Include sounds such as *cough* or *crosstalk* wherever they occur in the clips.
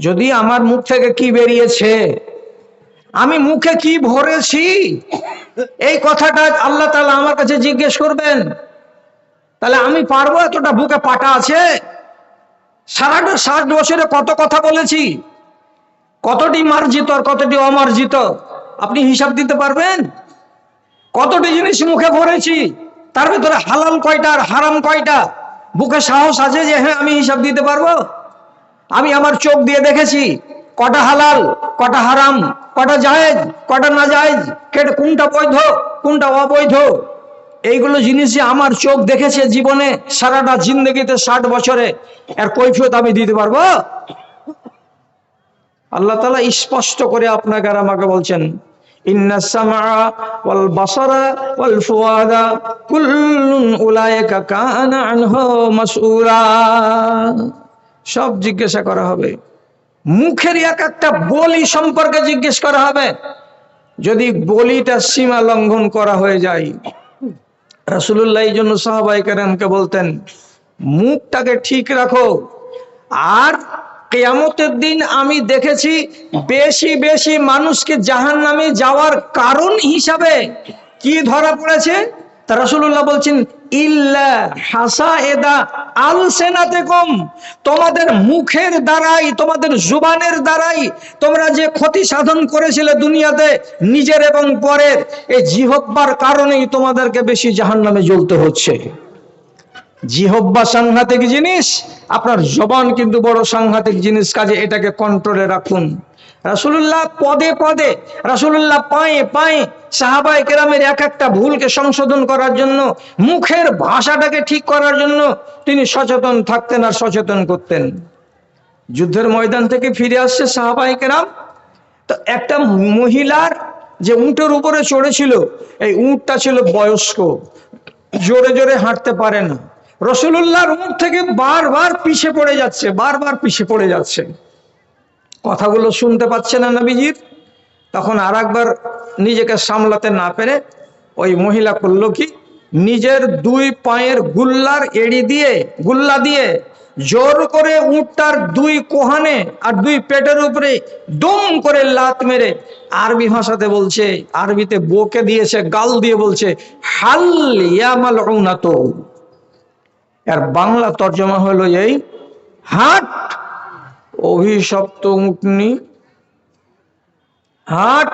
যদি আমার মুখ থেকে কি বেরিয়েছে? আমি মুখে কি ভরেছি? এই কথাটা আল্লাহ তাআলা আমার কাছে জিজ্ঞেস করবেন। তাহলে আমি পারব এতটা বুকে পাটা আছে? সারাটা ষাট বছরে কত কথা বলেছি? কতটি মার্জিত আর কতটি অমার্জিত? আপনি হিসাব দিতে পারবেন? কতটি জিনিস মুখে ভরেছি? তার ভিতরে হালাল কয়টা আর হারাম কয়টা? বুকে সাহস আছে যে হ্যাঁ আমি হিসাব দিতে পারব? আমি আমার চোখ দিয়ে দেখেছি, কটা হালাল, কটা হারাম, কটা জায়েজ, কটা না জায়েজ কেটে কোনটা বৈধ, কোনটা অবৈধ? এইগুলো জিনিস যে আমার চোখ দেখেছে জীবনে, সারাটা জিন্দগিতে ষাট বছরে। এর কৈফিয়ত আমি দিতে পারব? আল্লাহ তালা স্পষ্ট করে আপনাকে আর আমাকে বলছেন, ইন্না সব জিজ্ঞাসা করা হবে। মুখের এক একটা বলি সম্পর্কে জিজ্ঞেস করা হবে। যদি বলিটা সীমা লঙ্ঘন করা হয়ে যায়, রাসূলুল্লাহ এই জন্য সাহাবাই কেরামকে বলতেন, মুখটাকে ঠিক রাখো। আর কেয়ামতের দিন আমি দেখেছি বেশি বেশি মানুষকে জাহান নামে যাওয়ার কারণ হিসাবে কি ধরা পড়েছে? তা রাসূলুল্লাহ বলছেন ইল্লা হাসা এদা আল সেনাতে কম। তোমাদের মুখের দ্বারাই, তোমাদের জুবানের দ্বারাই তোমরা যে ক্ষতি সাধন করেছিলে দুনিয়াতে, নিজের এবং পরের এই জিহব্বার কারণেই তোমাদেরকে বেশি জাহান্নামে জ্বলতে হচ্ছে। জিহব্বা সাংঘাতিক জিনিস, আপনার জবান কিন্তু বড় সাংঘাতিক জিনিস, কাজে এটাকে কন্ট্রোলে রাখুন। রাসূলুল্লাহ পদে পদে, রাসূলুল্লাহ পায়ে পায়ে সাহাবায়ে কেরামের এক একটা ভুলকে সংশোধন করার জন্য, মুখের ভাষাটাকে ঠিক করার জন্য তিনি সচেতন থাকতেন আর সচেতন করতেন। যুদ্ধের ময়দান থেকে ফিরে আসছে সাহাবায়ে কেরাম। তো একটা মহিলার যে উঁটের উপরে চড়েছিল, এই উঁটটা ছিল বয়স্ক, জোরে জোরে হাঁটতে পারে না। রসুল্লাহর উঁট থেকে বারবার পিছে পড়ে যাচ্ছে, বারবার পিছে পড়ে যাচ্ছে। কথাগুলো শুনতে পাচ্ছে না নবীজির, তখন আর একবার নিজেকে সামলাতে না পেরে ওই মহিলা করল কি, নিজের দুই পায়ের গুল্লার এড়ি দিয়ে, গুল্লা দিয়ে জোর করে উঁটটার দুই কোহানে আর দুই পেটের উপরে দম করে লাত মেরে আরবি ভাষাতে বলছে, আরবিতে বকে দিয়েছে, গাল দিয়ে বলছে, হাল ইয়ামাল উনাতো আর বাংলা তর্জমা হলো এই, হাট অভিশপ্ত উটনি হাট।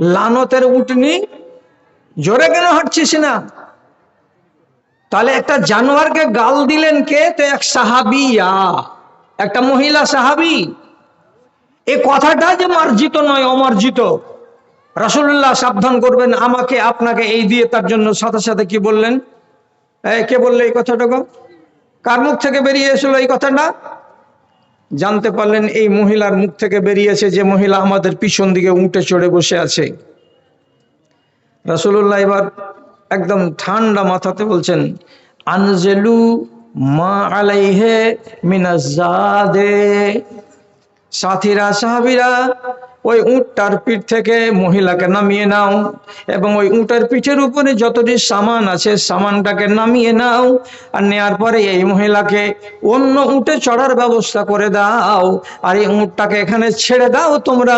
লানতের উটনি জোরে কেন হাঁটছিস না? তাহলে একটা জানোয়ারকে গাল দিলেন কে? তো এক সাহাবিয়া একটা মহিলা সাহাবি। এ কথাটা যে মার্জিত নয়, অমার্জিত। রাসূলুল্লাহ সাবধান করবেন, আমাকে, আপনাকে এই দিয়ে তার জন্য সাথে সাথে কি বললেন? কে বললে এই কথাটা? কার মুখ থেকে বেরিয়ে এসেছিল এই কথাটা? জানতে পারলেন এই মহিলার মুখ থেকে বেরিয়েছে যে মহিলা আমাদের পিছন দিকে উঠে চড়ে বসে আছে। রাসুল্লাহ এবার একদম ঠান্ডা মাথাতে বলছেন, আনজেলু মা আলাইহে মিনাজাদে সাথীরা, সাহাবিরা ওই উঁটটার পিঠ থেকে মহিলাকে নামিয়ে নাও এবং ওই উঁটের পিঠের উপরে যতটি সামান আছে সামানটাকে নামিয়ে নাও আর নেওয়ার পরে এই মহিলাকে অন্য উঁটে চড়ার ব্যবস্থা করে দাও আর এই উঁটটাকে এখানে ছেড়ে দাও তোমরা।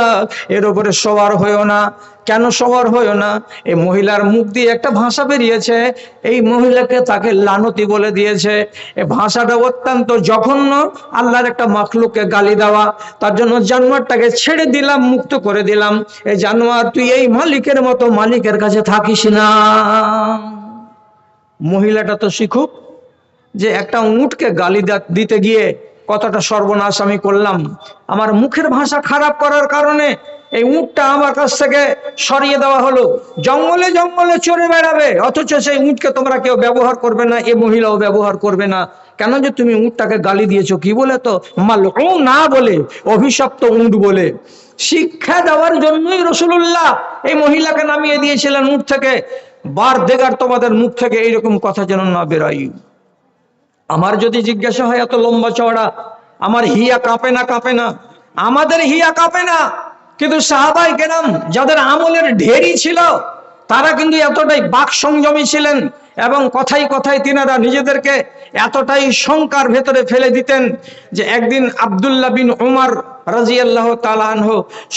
এর উপরে সবার হয়েও না। কেন সবার হয়েও না? এই মহিলার মুখ দিয়ে একটা ভাষা বেরিয়েছে। এই মহিলাকে তাকে লানতি বলে দিয়েছে। এই ভাষাটা অত্যন্ত জঘন্য। আল্লাহর একটা মাখলুককে গালি দেওয়া। তার জন্য জানোয়ারটাকে ছেড়ে দিলাম, মুক্ত করে দিলাম। এই জানোয়ার, তুই এই মালিকের মতো মালিকের কাছে থাকিস না। মহিলাটা তো শিখুক যে একটা উঁটকে গালি দিতে গিয়ে কতটা সর্বনাশ আমি করলাম। আমার মুখের ভাষা খারাপ করার কারণে এই উঁটটা আমার কাছ থেকে সরিয়ে দেওয়া হলো। জঙ্গলে জঙ্গলে চড়ে বেড়াবে, অথচ সেই উঁটকে তোমরা কেউ ব্যবহার করবে না, এ মহিলাও ব্যবহার করবে না। কেন যে তুমি উঁটটাকে গালি দিয়েছ, কি বলে তো? মাল ও না বলে, অভিশপ্ত উঁট বলে। শিক্ষা দেওয়ার জন্যই রসুল্লাহ এই মহিলাকে নামিয়ে দিয়েছিলেন উঁট থেকে। বার দেগার তোমাদের মুখ থেকে এইরকম কথা যেন না বেরোয়। আমার যদি জিজ্ঞাসা হয় এত লম্বা চওড়া, আমার হিয়া কাঁপে না কাঁপে না? আমাদের হিয়া কাঁপে না। কিন্তু সাহাবাই কেরাম যাদের আমলের ঢেরি ছিল, তারা কিন্তু এতটাই বাক সংযমী ছিলেন এবং কথাই কথাই তিনারা নিজেদেরকে এতটাই শঙ্কার ভেতরে ফেলে দিতেন যে একদিন আব্দুল্লাহ বিন উমার রাজিয়াল্লাহ তালানহ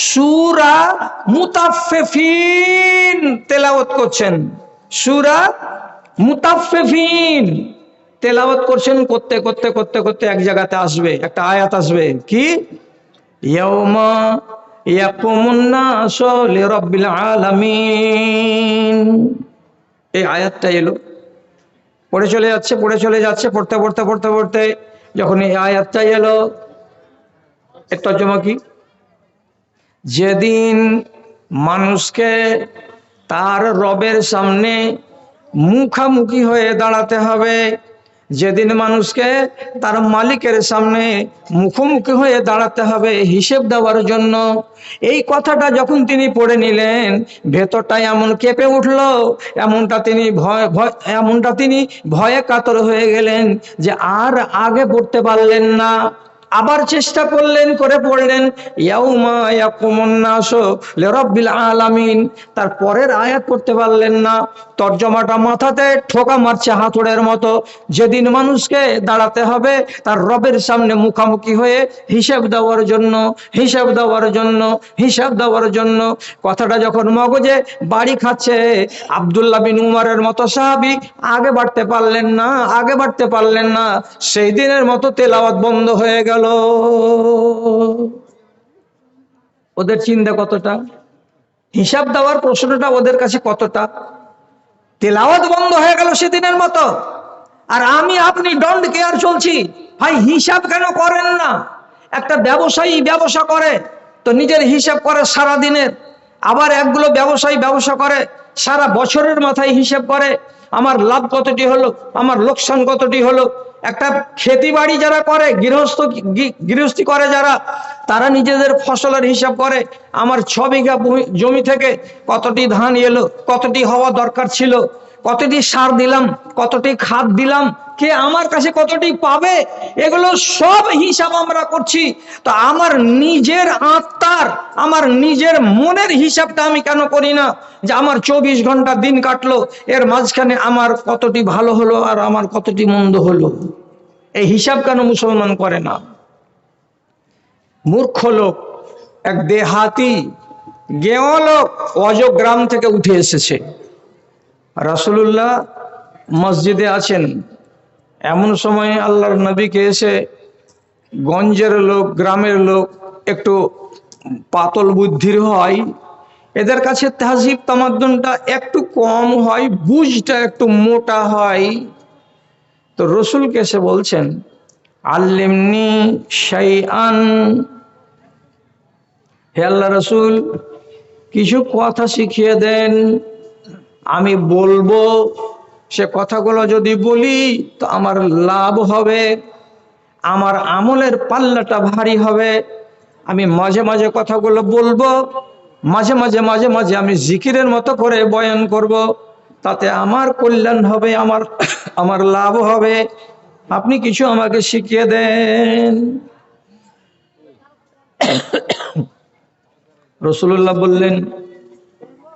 সুরা মুতাফেফিন তেলাওত করছেন। সুরা মুতাফেফিন তেলাওয়াত করছেন, করতে করতে করতে করতে এক জায়গাতে আসবে, একটা আয়াত আসবে। কি? ইয়াউমা ইয়াকুমুন নাসু লিরাব্বিল আলামিন। এই আয়াতটা এলো। পড়ে চলে যাচ্ছে, পড়ে চলে যাচ্ছে, পড়তে পড়তে পড়তে পড়তে। যখন এই আয়াতটা এলো, এর তর্জমা কি? যেদিন মানুষকে তার রবের সামনে মুখামুখি হয়ে দাঁড়াতে হবে যেদিন মানুষকে তার মালিকের সামনে মুখোমুখি হয়ে দাঁড়াতে হবে হিসেব দেওয়ার জন্য, এই কথাটা যখন তিনি পড়ে নিলেন, ভেতরটা এমন কেঁপে উঠল, এমনটা তিনি ভয় ভয়, এমনটা তিনি ভয়ে কাতর হয়ে গেলেন যে আর আগে পড়তে পারলেন না। আবার চেষ্টা করলেন, করে পড়লেন। আলামিন। তার পরের আয়াত করতে পারলেন না। তর্জমাটা মাথাতে ঠোকা মারছে হাতুড়ের মতো। যেদিন মানুষকে দাঁড়াতে হবে, তার রবের সামনে মুখামুখি হয়ে হিসাব দেওয়ার জন্য, হিসাব দেওয়ার জন্য, হিসাব দেওয়ার জন্য। কথাটা যখন মগজে বাড়ি খাচ্ছে, আব্দুল্লাহ বিন উমারের মতো সাহাবি আগে বাড়তে পারলেন না, আগে বাড়তে পারলেন না। সেই দিনের মতো তেলাওয়াত বন্ধ হয়ে গেল। ওদের চিন্তা কতটা? হিসাব দেওয়ার প্রশ্নটা ওদের কাছে কতটা? তেলাওয়াত বন্ধ হয়ে গেল সেদিনের মতো। আর আমি, আপনি ডন্ট কেয়ার চলছি। ভাই, হিসাব কেন করেন না? একটা ব্যবসায়ী ব্যবসা করে, তো নিজের হিসাব করে সারা দিনের আবার একগুলো ব্যবসায়ী ব্যবসা করে, সারা বছরের মাথায় হিসাব করে। আমার লাভ কতটি হলো? আমার লোকসান কতটি হলো? একটা খেতি বাড়ি যারা করে, গৃহস্থ গৃহস্থী করে যারা, তারা নিজেদের ফসলের হিসাব করে, আমার ছ বিঘা জমি থেকে কতটি ধান এলো, কতটি হওয়া দরকার ছিল? কতটি সার দিলাম, কতটি খাদ দিলাম, কে আমার কাছে কতটি পাবে, এগুলো সব হিসাব আমরা করছি। তো আমার নিজের আত্মার, আমার নিজের মনের হিসাবটা আমি কেন করি না? যে আমার চব্বিশ ঘণ্টা দিন কাটলো, এর মাঝখানে আমার কতটি ভালো হলো আর আমার কতটি মন্দ হলো? এই হিসাব কেন মুসলমান করে না? মূর্খ লোক, এক দেহাতি গেঁয়ো লোক অজগ্রাম থেকে উঠে এসেছে। রাসূলুল্লাহ মসজিদে আছেন। এমন সময় আল্লাহর নবীকে এসে গঞ্জের লোক, গ্রামের লোক একটু পাতল বুদ্ধির হয়। এদের কাছে তাহজিব তামাদ্দনটা একটু কম হয়, বুঝটা একটু মোটা হয়। তো রসুলকে এসে বলছেন, আল্লিমনি শাইআন। হে আল্লাহ রসুল, কিছু কথা শিখিয়ে দেন। আমি বলব, সে কথাগুলো যদি বলি, তো আমার লাভ হবে। আমার আমলের পাল্লাটা ভারী হবে। আমি মাঝে মাঝে কথাগুলো বলব, মাঝে মাঝে মাঝে মাঝে আমি জিকিরের মতো করে বয়ান করব। তাতে আমার কল্যাণ হবে, আমার আমার লাভ হবে। আপনি কিছু আমাকে শিখিয়ে দেন। *coughs* রসুল্লাহ বললেন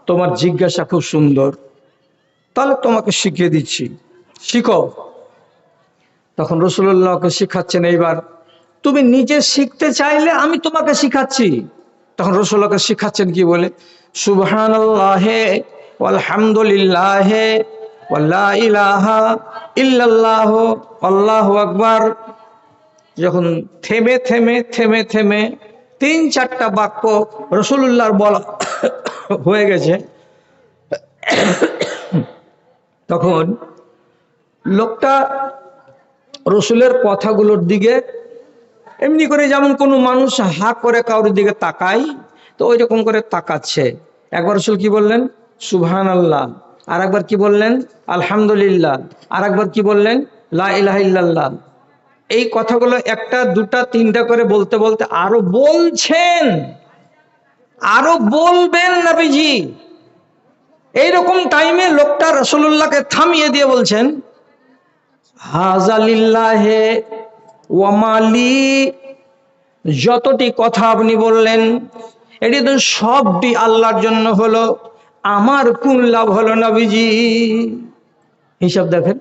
তোমার জিজ্ঞাসা খুব সুন্দর। তাহলে তোমাকে শিখিয়ে দিচ্ছি। শিখো। তখন রসুল্লাহকে শিখাচ্ছেন, এইবার তুমি নিজে শিখতে চাইলে আমি তোমাকে শিখাচ্ছি। তখন রসুল্লাহকে শিখাচ্ছেন কি বলে? সুবহান আল্লাহে আকবার। যখন থেমে থেমে থেমে থেমে তিন চারটা বাক্য রসুল্লাহর বলা হয়ে গেছে। তখন লোকটা রসুলের কথাগুলোর দিকে এমনি করে যেমন কোনো মানুষ হা করে কারোর দিকে তাকায়, তো ওই রকম করে তাকাচ্ছে। একবার রসুল কি বললেন? সুবহান আল্লাহ আর একবার কি বললেন? আলহামদুলিল্লাহ। আর একবার কি বললেন? লা এই কথাগুলো একটা, দুটা, তিনটা করে বলতে বলতে আরও বলছেন। আরও বলবেন নবীজি। এইরকম টাইমে লোকটা রসুল্লাহকে থামিয়ে দিয়ে বলছেন হাজালিল্লাহে ওয়ামালি যতটি কথা আপনি বললেন, এটি তো সবটি আল্লাহর জন্য হলো, আমার কোন লাভ হলো নবীজি? হিসাব দেখেন।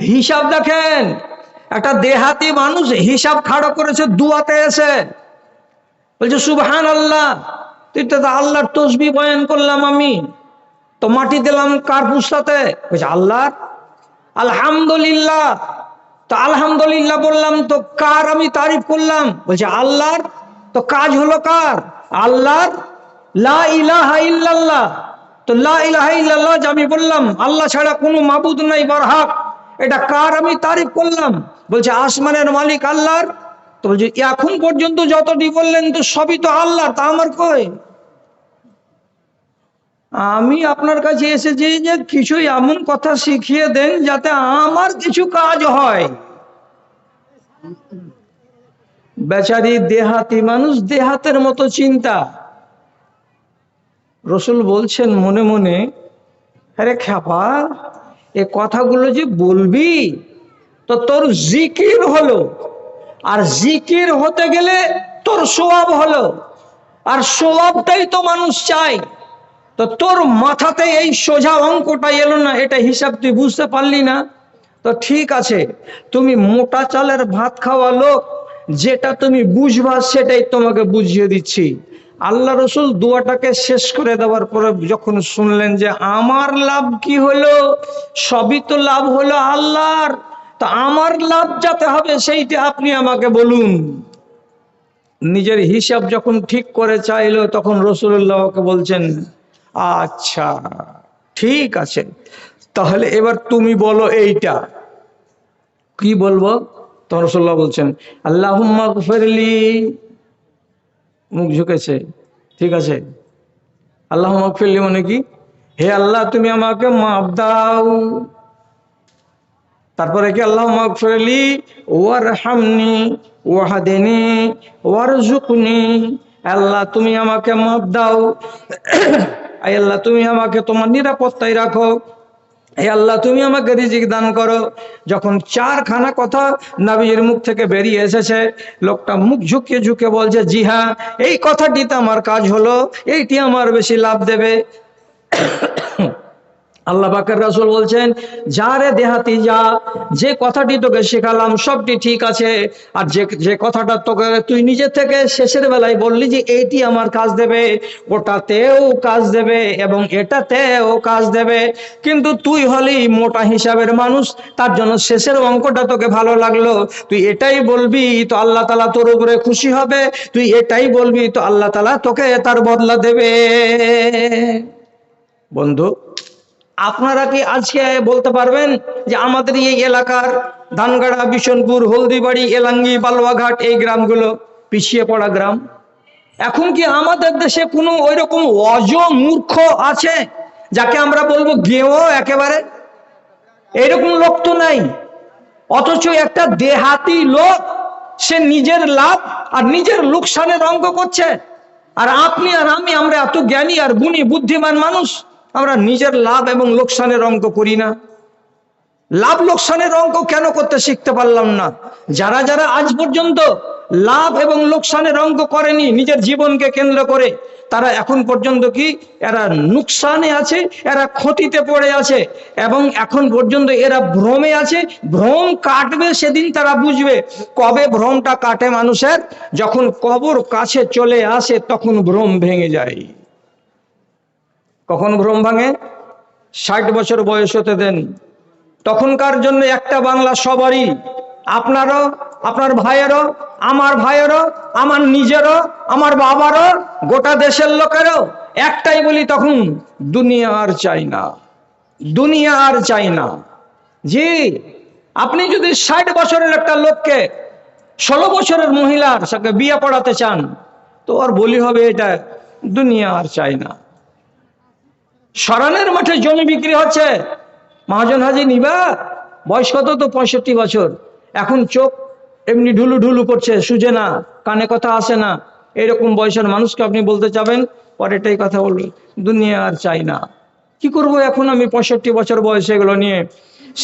হিসাব দেখেন, একটা দেহাতি মানুষ হিসাব খাড়ো করেছে, দুয়াতে এসে। বলছে সুবহান আল্লাহ তুই তো আল্লাহর তসবি বয়ান করলাম আমি। তো মাটি দিলাম কার পুস্তাতে? বলছে, আল্লাহর। আলহামদুলিল্লাহ। তো আলহামদুলিল্লাহ বললাম, তো কার আমি তারিফ করলাম? বলছে, আল্লাহর। তো কাজ হলো কার? আল্লাহর। লা ইলাহা ইল্লাল্লাহ। তো লা ইলাহা ইল্লাল্লাহ যে আমি বললাম, আল্লাহ ছাড়া কোনো মাবুদ নাই, বরহাক। এটা কার আমি তারিফ করলাম? বলছে, আসমানের মালিক আল্লাহর। তো বলছে, এখন পর্যন্ত যতটি বললেন তো সবই তো আল্লাহ, তা আমার কই আমি আপনার কাছে এসেছি যে কিছু এমন কথা শিখিয়ে দেন যাতে আমার কিছু কাজ হয়। বেচারি দেহাতি মানুষ দেহাতের মতো চিন্তা। রসুল বলছেন মনে মনে, আরে খ্যাপা, এ কথাগুলো যে বলবি, তো তোর জিকির হলো। আর জিকির হতে গেলে তোর সোয়াব হলো। আর সোয়াবটাই তো মানুষ চায়। তো তোর মাথাতে এই সোজা অঙ্কটা এলো না, এটা হিসাব তুই বুঝতে পারলি না। তো ঠিক আছে, তুমি মোটা চালের ভাত খাওয়া লোক, যেটা তুমি বুঝবা সেটাই তোমাকে বুঝিয়ে দিচ্ছি। আল্লাহ রসুল দুয়াটাকে শেষ করে দেওয়ার পরে যখন শুনলেন যে আমার লাভ কি হলো, সবই তো লাভ হলো আল্লাহর। তা আমার লাভ যাতে হবে সেইটা আপনি আমাকে বলুন। নিজের হিসাব যখন ঠিক করে চাইলো, তখন রসুল্লাহকে বলছেন আচ্ছা ঠিক আছে। তাহলে এবার তুমি বলো এইটা। কি বলব? তখন রসুল্লাহ বলছেন আল্লাহ ফেরলি মুখ ঝুঁকেছে, ঠিক আছে। আল্লাহ ফেরলি মানে কি? হে আল্লাহ, তুমি আমাকে মাফ দাও। তারপরে কি আল্লাহ ফেরলি ওয়ার হামনি ওয়াহাদেনি ওয়ার জুকনি আল্লাহ তুমি আমাকে মাফ দাও। *coughs* আল্লাহ তুমি আমাকে তোমার নিরাপত্তায় রাখো। হে আল্লাহ তুমি আমাকে রিজিক দান করো। যখন চারখানা কথা নাবির মুখ থেকে বেরিয়ে এসেছে, লোকটা মুখ ঝুঁকে ঝুঁকে বলছে, জি হ্যাঁ এই কথাটিতে আমার কাজ হলো, এইটি আমার বেশি লাভ দেবে। *coughs* আল্লাহ বাকের রাসুল বলছেন যা রে দেহাতি যা, যে কথাটি তোকে শেখালাম, সবটি ঠিক আছে। আর যে যে কথাটা তোকে, তুই নিজে থেকে শেষের বেলায় বললি যে এইটি আমার কাজ দেবে, ওটাতেও কাজ দেবে এবং এটাতেও কাজ দেবে। কিন্তু তুই হলি মোটা হিসাবের মানুষ, তার জন্য শেষের অঙ্কটা তোকে ভালো লাগল। তুই এটাই বলবি, তো আল্লাহ তালা তোর উপরে খুশি হবে। তুই এটাই বলবি, তো আল্লাহ তালা তোকে তার বদলা দেবে। বন্ধু আপনারা কি আজকে বলতে পারবেন যে আমাদের এই এলাকার ধানগাড়া বিশনপুর হলদিবাড়ি, এলাঙ্গি, বালুয়াঘাট এই গ্রামগুলো পিছিয়ে পড়া গ্রাম? এখন কি আমাদের দেশে কোনো ওই রকম অজ মূর্খ আছে যাকে আমরা বলব গেও একেবারে? এইরকম লোক তো নাই। অথচ একটা দেহাতি লোক, সে নিজের লাভ আর নিজের লোকসানের অঙ্ক করছে। আর আপনি আর আমি, আমরা এত জ্ঞানী আর গুণী, বুদ্ধিমান মানুষ আমরা নিজের লাভ এবং লোকসানের অঙ্ক করি না। লাভ লোকসানের অঙ্ক কেন করতে শিখতে পারলাম না? যারা যারা আজ পর্যন্ত লাভ এবং লোকসানের অঙ্ক করেনি, নিজের জীবনকে কেন্দ্র করে, তারা এখন পর্যন্ত কি এরা নুকসানে আছে, এরা ক্ষতিতে পড়ে আছে, এবং এখন পর্যন্ত এরা ভ্রমে আছে। ভ্রম কাটবে সেদিন তারা বুঝবে কবে ভ্রমটা কাটে মানুষের। যখন কবর কাছে চলে আসে, তখন ভ্রম ভেঙে যায়। কখন ভ্রম ভাঙে? ষাট বছর বয়স হতে দেন। তখনকার জন্য একটা বাংলা সবারই, আপনারও, আপনার ভাইয়েরও, আমার ভাইয়েরও, আমার নিজেরও, আমার বাবারও, গোটা দেশের লোকেরও একটাই বলি তখন, দুনিয়া আর চাই না। দুনিয়া আর চাই না। জি, আপনি যদি ষাট বছরের একটা লোককে ষোলো বছরের মহিলার সাথে বিয়ে পড়াতে চান, তো ওর বলি হবে এটা, দুনিয়া আর চাই না। সরানের মাঠে জমি বিক্রি হচ্ছে। মহাজন হাজি নিবা, বয়স কত তো? পঁয়ষট্টি বছর। এখন চোখ এমনি ঢুলু ঢুলু করছে, সুজে না, কানে কথা আসে না। এরকম বয়সের মানুষকে আপনি বলতে চাবেন পরেটাই কথা বলবে দুনিয়া আর চাই না। কি করব এখন আমি পঁয়ষট্টি বছর বয়সে এগুলো নিয়ে?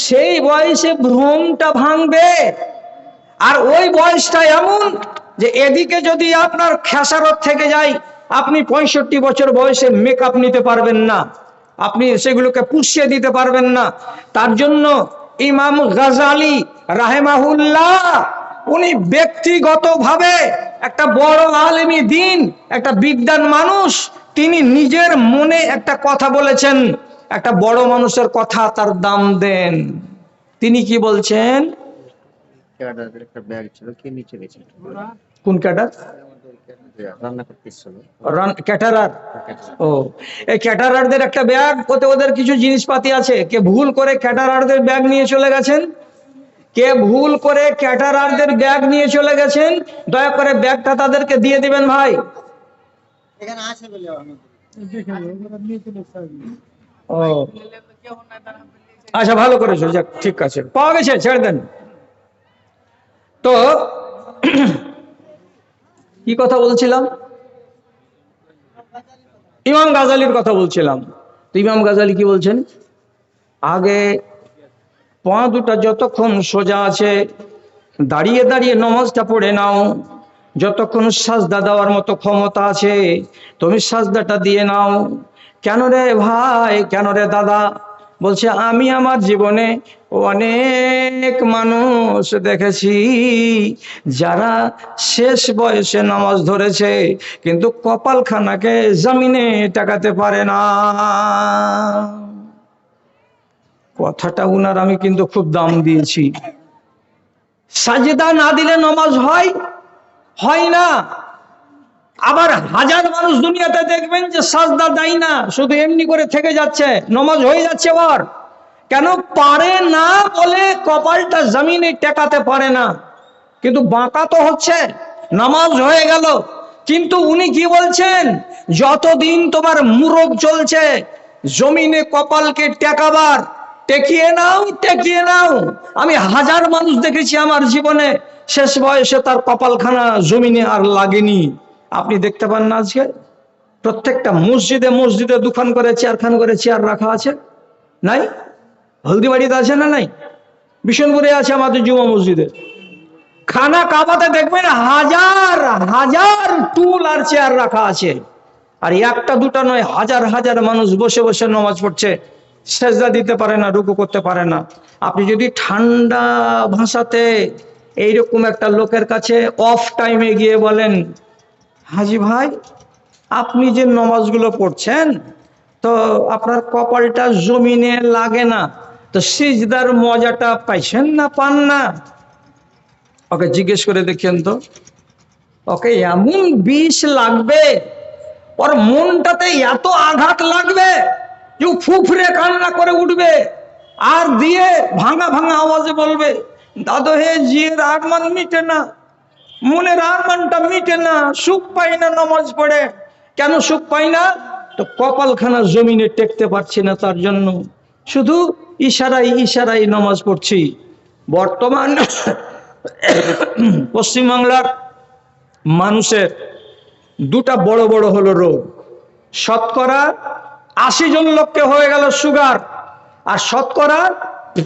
সেই বয়সে ভ্রমটা ভাঙবে। আর ওই বয়সটা এমন যে এদিকে যদি আপনার খেসারত থেকে যায়, আপনি পঁয়ষট্টি বছর বয়সে মেকআপ নিতে পারবেন না। আপনি সেগুলোকে পুষিয়ে দিতে পারবেন না। তার জন্য ইমাম গাজালি রাহেমাহুল্লাহ উনি ব্যক্তিগতভাবে একটা বড় আলেমী দিন একটা বিদ্যান মানুষ তিনি নিজের মনে একটা কথা বলেছেন। একটা বড় মানুষের কথা তার দাম দেন। তিনি কি বলছেন? কোন এসেছিল ক্যাটারার? ও। এই ক্যাটারারদের একটা ব্যাগ ওতে ওদের কিছু জিনিসপাতি আছে। কে ভুল করে ক্যাটারারদের ব্যাগ নিয়ে চলে গেছেন? কে ভুল করে ক্যাটারারদের ব্যাগ নিয়ে চলে গেছেন? দয়া করে ব্যাগটা তাদেরকে দিয়ে দিবেন ভাই। এখানে আছে বলে ও। আচ্ছা ভালো করেছ যাক ঠিক আছে। পাওয়া গেছে ছেড়ে দেন। তো কি কথা বলছিলাম? ইমাম গাজালির কথা বলছিলাম। তো ইমাম গাজালি কি বলছেন? আগে পা দুটা যতক্ষণ সোজা আছে, দাঁড়িয়ে দাঁড়িয়ে নমাজটা পড়ে নাও। যতক্ষণ সাজদা দেওয়ার মতো ক্ষমতা আছে, তুমি সাজদাটা দিয়ে নাও। কেন রে ভাই? কেন রে দাদা? বলছে, আমি আমার জীবনে অনেক মানুষ দেখেছি, যারা শেষ বয়সে নামাজ ধরেছে, কিন্তু কপালখানাকে জমিনে টাকাতে পারে না। কথাটা উনার আমি কিন্তু খুব দাম দিয়েছি। সাজেদা না দিলে নমাজ হয়? হয় না। আবার হাজার মানুষ দুনিয়াতে দেখবেন যে সাজদা দেয় না, শুধু এমনি করে থেকে যাচ্ছে, নমাজ হয়ে যাচ্ছে আবার। কেন? পারে না বলে কপালটা জমিনে টেকাতে পারে না। কিন্তু বাঁকা তো হচ্ছে, নামাজ হয়ে গেল। কিন্তু উনি কি বলছেন? যতদিন তোমার মুরগ চলছে, জমিনে কপালকে টেকাবার, টেকিয়ে নাও টেকিয়ে নাও। আমি হাজার মানুষ দেখেছি আমার জীবনে, শেষ বয়সে তার কপালখানা জমিনে আর লাগেনি। আপনি দেখতে পান না আজকে? প্রত্যেকটা মসজিদে মসজিদে দুখান করে চেয়ারখান করে চেয়ার রাখা আছে? নাই? হলদিবাড়িতে আছে না নাই? বিশনপুরে আছে আমাদের যুব মসজিদে। খানা কাবাতে দেখবেন হাজার হাজার টুল আর চেয়ার রাখা আছে। আর একটা দুটা নয়, হাজার হাজার মানুষ বসে বসে নমাজ পড়ছে। সেজদা দিতে পারে না, রুকু করতে পারে না। আপনি যদি ঠান্ডা ভাষাতে এইরকম একটা লোকের কাছে অফ টাইমে গিয়ে বলেন হাজি ভাই, আপনি যে নমাজগুলো পড়ছেন, তো আপনার কপালটা জমিনে লাগে না, তো সিজদার মজাটা পাইছেন না পান না? ওকে জিজ্ঞেস করে দেখেন তো। ওকে, এমন বিষ লাগবে, ওর মনটাতে এত আঘাত লাগবে, যে ও ফুফরে কান্না করে উঠবে, আর দিয়ে ভাঙা ভাঙা আওয়াজে বলবে, দাদু হে জিয়ের আগমান মিটে না। মনের আরমানটা মিটে না, সুখ পাই না নামাজ পড়ে। কেন সুখ পাই না? তো কপালখানা জমিনে টেকতে পারছি না তার জন্য। শুধু ইশারাই ইশারাই নামাজ পড়ছি। বর্তমান পশ্চিমবাংলার মানুষের দুটা বড় বড় হলো রোগ। শতকরা আশি জন লোককে হয়ে গেল সুগার, আর শতকরা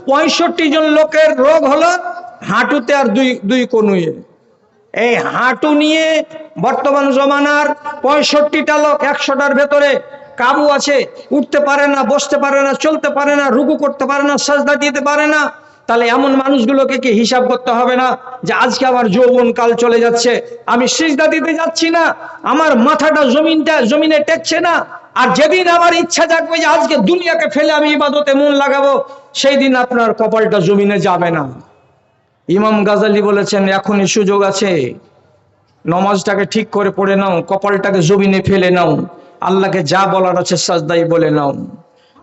পঁয়ষট্টি জন লোকের রোগ হলো হাঁটুতে আর দুই দুই কনুয়ে এই হাঁটু নিয়ে বর্তমান জমানার পঁয়ষট্টিটা লোক একশোটার ভেতরে কাবু আছে, উঠতে পারে না, বসতে পারে না, চলতে পারে না, রুকু করতে পারে না, সাজদা দিতে পারে না, তাহলে এমন মানুষগুলোকে কি হিসাব করতে হবে না যে আজকে আমার যৌবন কাল চলে যাচ্ছে? আমি সিজদা দিতে যাচ্ছি না, আমার মাথাটা জমিনটা, জমিনে টেকছে না, আর যেদিন আমার ইচ্ছা জাগবে যে আজকে দুনিয়াকে ফেলে আমি ইবাদতে মন লাগাবো, সেই দিন আপনার কপালটা জমিনে যাবে না। ইমাম গাজালি বলেছেন, এখনই সুযোগ আছে। নমাজটাকে ঠিক করে পড়ে নাও, কপালটাকে জমিনে ফেলে নাও। আল্লাহকে যা বলার আছে সাজদাই বলে নাও।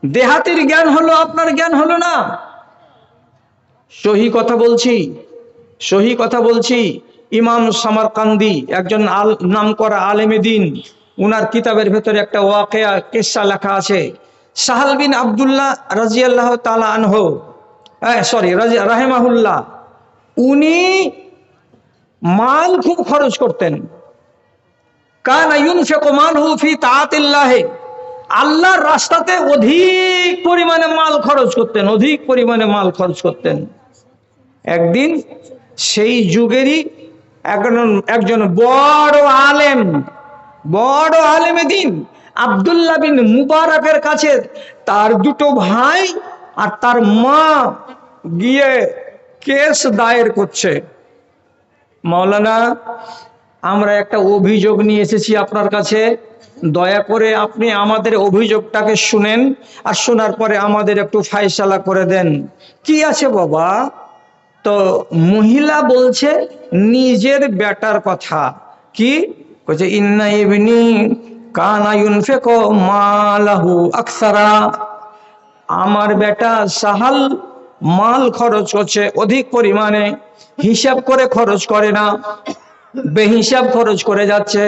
দেহাতির জ্ঞান হলো, আপনার জ্ঞান হলো না। সহি কথা বলছি, সহি কথা বলছি। ইমাম সামার কান্দি একজন আল নাম করা আলেমে দিন, উনার কিতাবের ভেতরে একটা ওয়াকেয়া, কিসা লেখা আছে। সাহাল বিন আবদুল্লাহ রাজিয়াল্লাহ তালা আনহ সরি, রাজি, রাহেমাহুল্লাহ। উনি মাল খুব খরচ করতেন। আল্লাহর রাস্তাতে অধিক পরিমাণে মাল খরচ করতেন, অধিক পরিমাণে মাল খরচ করতেন। একদিন সেই যুগেরই একজন একজন বড় আলেম, বড় আলেমে দিন আবদুল্লাহ বিন মুবারকের কাছে তার দুটো ভাই আর তার মা গিয়ে কেস দায়ের করছে। মাওলানা, আমরা একটা অভিযোগ নিয়ে এসেছি আপনার কাছে। দয়া করে আপনি আমাদের অভিযোগটাকে শুনেন আর শোনার পরে আমাদের একটু ফায়সালা করে দেন। কি আছে বাবা? তো মহিলা বলছে, নিজের বেটার কথা। কি? বলছে, ইন্না ইবনি কানা ইউনফিকু মালাহু আকসারা। আমার বেটা সাহাল মাল খরচ করছে অধিক পরিমাণে হিসাব করে খরচ করে না বেহিসাব খরচ করে যাচ্ছে।